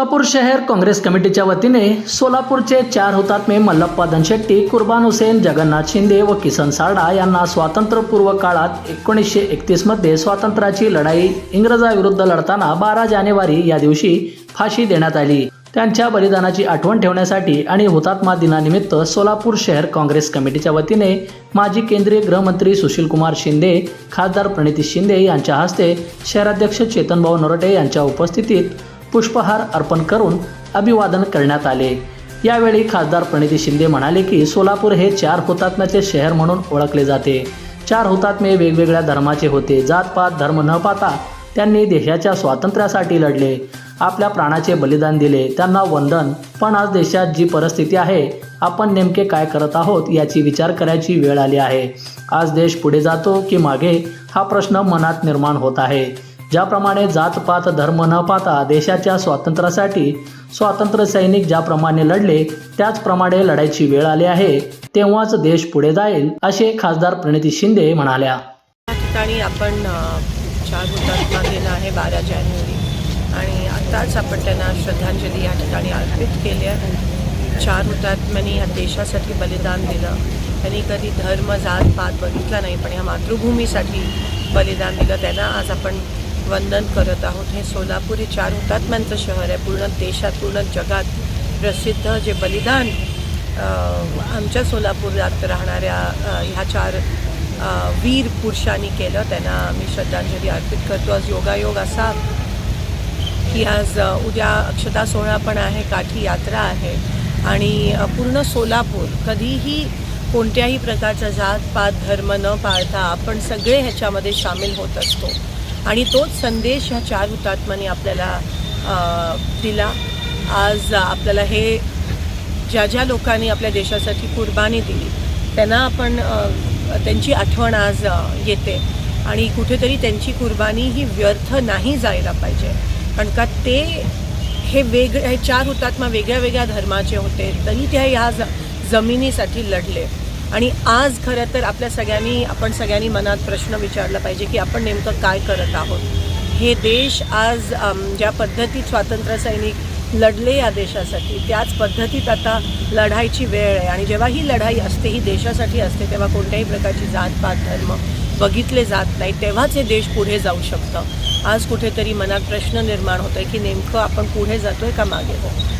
सोलापूर शहर काँग्रेस कमिटीच्या वतीने सोलापूरचे चार हुतात्मे मल्लप्पा धनशेट्टी कुर्बान हुसेन जगन्नाथ शिंदे व किसन सारडा यांना स्वातंत्र्यपूर्व काळात एकोणीसशे एकतीसमध्ये स्वातंत्र्याची लढाई इंग्रजाविरुद्ध लढताना बारा जानेवारी या दिवशी फाशी देण्यात आली. त्यांच्या बलिदानाची आठवण ठेवण्यासाठी आणि हुतात्मा दिनानिमित्त सोलापूर शहर काँग्रेस कमिटीच्या वतीने माजी केंद्रीय गृहमंत्री सुशीलकुमार शिंदे खासदार प्रणिती शिंदे यांच्या हस्ते शहराध्यक्ष चेतनभाऊ नरोटे यांच्या उपस्थितीत पुष्पहार अर्पण करून अभिवादन करण्यात आले. यावेळी खासदार प्रणिती शिंदे म्हणाले की सोलापूर हे चार हुतात्म्याचे शहर म्हणून ओळखले जाते. चार हुतात्मे वेगवेगळ्या धर्माचे होते. जातपात धर्म न पाहता त्यांनी देशाच्या स्वातंत्र्यासाठी लढले. आपल्या प्राणाचे बलिदान दिले. त्यांना वंदन. पण आज देशात जी परिस्थिती आहे आपण नेमके काय करत आहोत याची विचार करायची वेळ आली आहे. आज देश पुढे जातो की मागे हा प्रश्न मनात निर्माण होत आहे. ज्याप्रमाणे जातपात धर्म न पाहता देशाच्या स्वातंत्र्यासाठी स्वातंत्र्य सैनिक ज्याप्रमाणे लढले त्याचप्रमाणे लढायची वेळ आली आहे तेव्हाच देश पुढे जाईल असे खासदार प्रणिती शिंदे म्हणाल्या. या ठिकाणी आपण चार हुतात्मा दिन आहे बारा जानेवारी. आणि आत्ताच आपण त्यांना श्रद्धांजली या ठिकाणी अर्पित केली आहे. चार हुतात्म्यांनी या देशासाठी बलिदान दिलं. त्यांनी कधी धर्म जात पात बघितला नाही पण या मातृभूमीसाठी बलिदान दिलं. त्यांना आज आपण वंदन करत आहोत. हे सोलापूर हे चार हुतात्म्यांचं शहर आहे. पूर्ण देशात पूर्ण जगात प्रसिद्ध जे बलिदान आमच्या सोलापुरात राहणाऱ्या ह्या चार वीर पुरुषांनी केलं. त्यांना आम्ही श्रद्धांजली अर्पित करतो. आज योगायोग असा की आज उद्या अक्षता सोहळा पण आहे काठी यात्रा आहे. आणि पूर्ण सोलापूर कधीही कोणत्याही प्रकारचा जात पात धर्म न पाळता आपण सगळे ह्याच्यामध्ये सामील होत असतो. आणि तोच संदेश ह्या चार हुतात्माने आपल्याला दिला. आज आपल्याला हे ज्या ज्या लोकांनी आपल्या देशासाठी कुर्बानी दिली त्यांना आपण त्यांची आठवण आज येते. आणि कुठेतरी त्यांची कुर्बानी ही व्यर्थ नाही जायला पाहिजे. कारण का ते हे वेगळे हे चार हुतात्मा वेगळ्या वेगळ्या धर्माचे होते तरी ते ह्या ज जमिनीसाठी लढले. आणि आज खरं तर आपल्या सगळ्यांनी आपण सगळ्यांनी मनात प्रश्न विचारला पाहिजे की आपण नेमकं काय करत आहोत. हे देश आज ज्या पद्धतीत स्वातंत्र्यसैनिक लढले या देशासाठी त्याच पद्धतीत आता लढायची वेळ आहे. आणि जेव्हा ही लढाई असते ही देशासाठी असते तेव्हा कोणत्याही प्रकारची जातपात धर्म बघितले जात नाही तेव्हाच हे देश पुढे जाऊ शकतं. आज कुठेतरी मनात प्रश्न निर्माण होतोय की नेमकं आपण पुढे जातोय का मागे जातो